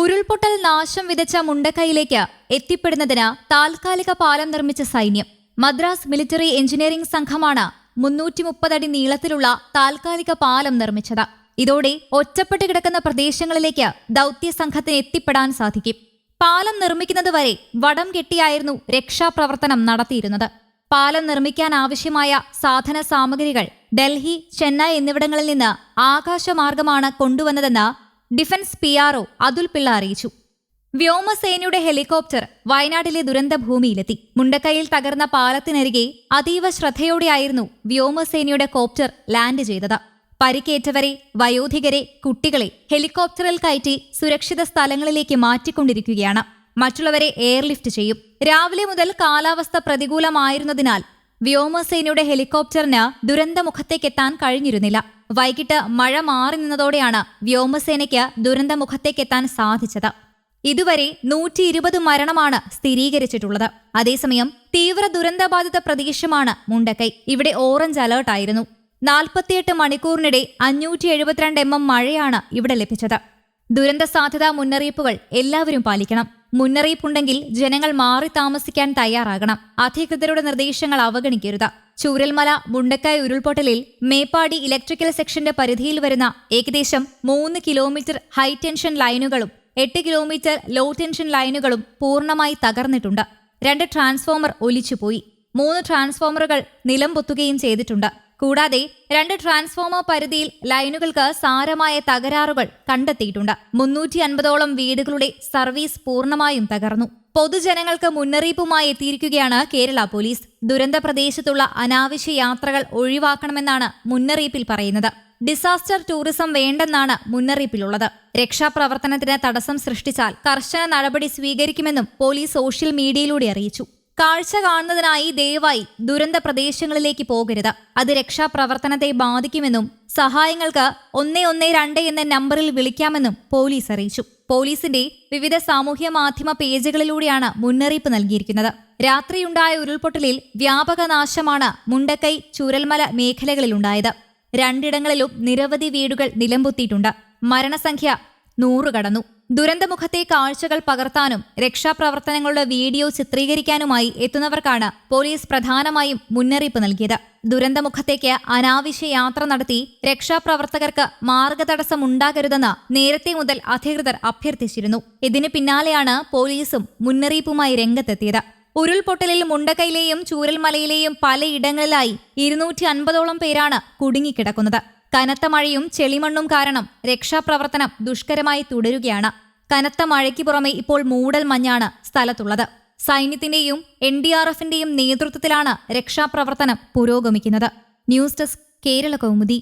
ഉരുൾപൊട്ടൽ നാശം വിതച്ച മുണ്ടക്കൈയിലേക്ക് എത്തിപ്പെടുന്നതിന് താൽക്കാലിക പാലം നിർമ്മിച്ച സൈന്യം. മദ്രാസ് മിലിറ്ററി എഞ്ചിനീയറിംഗ് സംഘമാണ് മുന്നൂറ്റി മുപ്പതടി നീളത്തിലുള്ള താൽക്കാലിക പാലം നിർമ്മിച്ചത്. ഇതോടെ ഒറ്റപ്പെട്ട് കിടക്കുന്ന പ്രദേശങ്ങളിലേക്ക് ദൗത്യ സംഘത്തിന് എത്തിപ്പെടാൻ സാധിക്കും. പാലം നിർമ്മിക്കുന്നതുവരെ വടം കെട്ടിയായിരുന്നു രക്ഷാപ്രവർത്തനം നടത്തിയിരുന്നത്. പാലം നിർമ്മിക്കാൻ ആവശ്യമായ സാധന സാമഗ്രികൾ ഡൽഹി ചെന്നൈ എന്നിവിടങ്ങളിൽ നിന്ന് ആകാശമാർഗമാണ് കൊണ്ടുവന്നതെന്ന് defence P R O Atul Pillai അറിയിച്ചു. വ്യോമസേനയുടെ ഹെലികോപ്റ്റർ വയനാട്ടിലെ ദുരന്ത ഭൂമിയിലെത്തി മുണ്ടക്കൈയിൽ തകർന്ന പാലത്തിനരികെ അതീവ ശ്രദ്ധയോടെയായിരുന്നു വ്യോമസേനയുടെ കോപ്റ്റർ ലാൻഡ് ചെയ്തത്. പരിക്കേറ്റവരെ വയോധികരെ കുട്ടികളെ ഹെലികോപ്റ്ററിൽ കയറ്റി സുരക്ഷിത സ്ഥലങ്ങളിലേക്ക് മാറ്റിക്കൊണ്ടിരിക്കുകയാണ്. മറ്റുള്ളവരെ എയർലിഫ്റ്റ് ചെയ്യും. രാവിലെ മുതൽ കാലാവസ്ഥ പ്രതികൂലമായിരുന്നതിനാൽ വ്യോമസേനയുടെ ഹെലികോപ്റ്ററിന് ദുരന്തമുഖത്തേക്കെത്താൻ കഴിഞ്ഞിരുന്നില്ല. വൈകിട്ട് മഴ മാറി നിന്നതോടെയാണ് വ്യോമസേനയ്ക്ക് ദുരന്തമുഖത്തേക്കെത്താൻ സാധിച്ചത്. ഇതുവരെ നൂറ്റി ഇരുപത് മരണമാണ് സ്ഥിരീകരിച്ചിട്ടുള്ളത്. അതേസമയം തീവ്ര ദുരന്തബാധിത പ്രദേശമാണ് മുണ്ടക്കൈ. ഇവിടെ ഓറഞ്ച് അലേർട്ടായിരുന്നു നാൽപ്പത്തിയെട്ട് മണിക്കൂറിനിടെ അഞ്ഞൂറ്റി എഴുപത്തിരണ്ട് എം എം മഴയാണ് ഇവിടെ ലഭിച്ചത്. ദുരന്ത സാധ്യതാ മുന്നറിയിപ്പുകൾ എല്ലാവരും പാലിക്കണം. മുന്നറിയിപ്പുണ്ടെങ്കിൽ ജനങ്ങൾ മാറി താമസിക്കാൻ തയ്യാറാകണം. അധികൃതരുടെ നിർദ്ദേശങ്ങൾ അവഗണിക്കരുത്. ചൂരൽമല മുണ്ടക്കായ് ഉരുൾപൊട്ടലിൽ മേപ്പാടി ഇലക്ട്രിക്കൽ സെക്ഷന്റെ പരിധിയിൽ വരുന്ന ഏകദേശം മൂന്ന് കിലോമീറ്റർ ഹൈ ടെൻഷൻ ലൈനുകളും എട്ട് കിലോമീറ്റർ ലോ ടെൻഷൻ ലൈനുകളും പൂർണമായി തകർന്നിട്ടുണ്ട്. രണ്ട് ട്രാൻസ്ഫോമർ ഒലിച്ചുപോയി. മൂന്ന് ട്രാൻസ്ഫോമറുകൾ നിലം പൊത്തുകയും ചെയ്തിട്ടുണ്ട്. കൂടാതെ രണ്ട് ട്രാൻസ്ഫോമർ പരിധിയിൽ ലൈനുകൾക്ക് സാരമായ തകരാറുകൾ കണ്ടെത്തിയിട്ടുണ്ട്. മുന്നൂറ്റി അൻപതോളം വീടുകളുടെ സർവീസ് പൂർണമായും തകർന്നു. പൊതുജനങ്ങൾക്ക് മുന്നറിയിപ്പുമായി എത്തിയിരിക്കുകയാണ് കേരള പോലീസ്. ദുരന്ത പ്രദേശത്തുള്ള അനാവശ്യ യാത്രകൾ ഒഴിവാക്കണമെന്നാണ് മുന്നറിയിപ്പിൽ പറയുന്നത്. ഡിസാസ്റ്റർ ടൂറിസം വേണ്ടെന്നാണ് മുന്നറിയിപ്പിലുള്ളത്. രക്ഷാപ്രവർത്തനത്തിന് തടസ്സം സൃഷ്ടിച്ചാൽ കർശന നടപടി സ്വീകരിക്കുമെന്നും പോലീസ് സോഷ്യൽ മീഡിയയിലൂടെ അറിയിച്ചു. കാഴ്ച കാണുന്നതിനായി ദയവായി ദുരന്ത പ്രദേശങ്ങളിലേക്ക് പോകരുത്. അത് രക്ഷാപ്രവർത്തനത്തെ ബാധിക്കുമെന്നും സഹായങ്ങൾക്ക് ഒന്നേ ഒന്നേ രണ്ട് എന്ന നമ്പറിൽ വിളിക്കാമെന്നും പോലീസ് അറിയിച്ചു. പോലീസിന്റെ വിവിധ സാമൂഹ്യ മാധ്യമ പേജുകളിലൂടെയാണ് മുന്നറിയിപ്പ് നൽകിയിരിക്കുന്നത്. രാത്രിയുണ്ടായ ഉരുൾപൊട്ടലിൽ വ്യാപക നാശമാണ് മുണ്ടക്കൈ ചുരൽമല മേഖലകളിലുണ്ടായത്. രണ്ടിടങ്ങളിലും നിരവധി വീടുകൾ നിലംപൊത്തിയിട്ടുണ്ട്. മരണസംഖ്യ നൂറ് കടന്നു. ദുരന്തമുഖത്തെ കാഴ്ചകൾ പകർത്താനും രക്ഷാപ്രവർത്തനങ്ങളുടെ വീഡിയോ ചിത്രീകരിക്കാനുമായി എത്തുന്നവർക്കാണ് പോലീസ് പ്രധാനമായും മുന്നറിയിപ്പ് നൽകിയത്. ദുരന്തമുഖത്തേക്ക് അനാവശ്യ യാത്ര നടത്തി രക്ഷാപ്രവർത്തകർക്ക് മാർഗതടസ്സമുണ്ടാകരുതെന്ന് നേരത്തെ മുതൽ അധികൃതർ അഭ്യർത്ഥിച്ചിരുന്നു. ഇതിന് പിന്നാലെയാണ് പോലീസും മുന്നറിയിപ്പുമായി രംഗത്തെത്തിയത്. ഉരുൾപൊട്ടലിൽ മുണ്ടക്കയിലെയും ചൂരൽമലയിലെയും പലയിടങ്ങളിലായി ഇരുന്നൂറ്റി അൻപതോളം പേരാണ് കുടുങ്ങിക്കിടക്കുന്നത്. കനത്ത മഴയും ചെളിമണ്ണും കാരണം രക്ഷാപ്രവർത്തനം ദുഷ്കരമായി തുടരുകയാണ്. കനത്ത മഴയ്ക്ക് പുറമെ ഇപ്പോൾ മൂടൽ മഞ്ഞാണ് സ്ഥലത്തുള്ളത്. സൈന്യത്തിന്റെയും എൻ ഡി ആർ എഫിന്റെയും നേതൃത്വത്തിലാണ് രക്ഷാപ്രവർത്തനം പുരോഗമിക്കുന്നത്. News desk Kerala Kaumudi.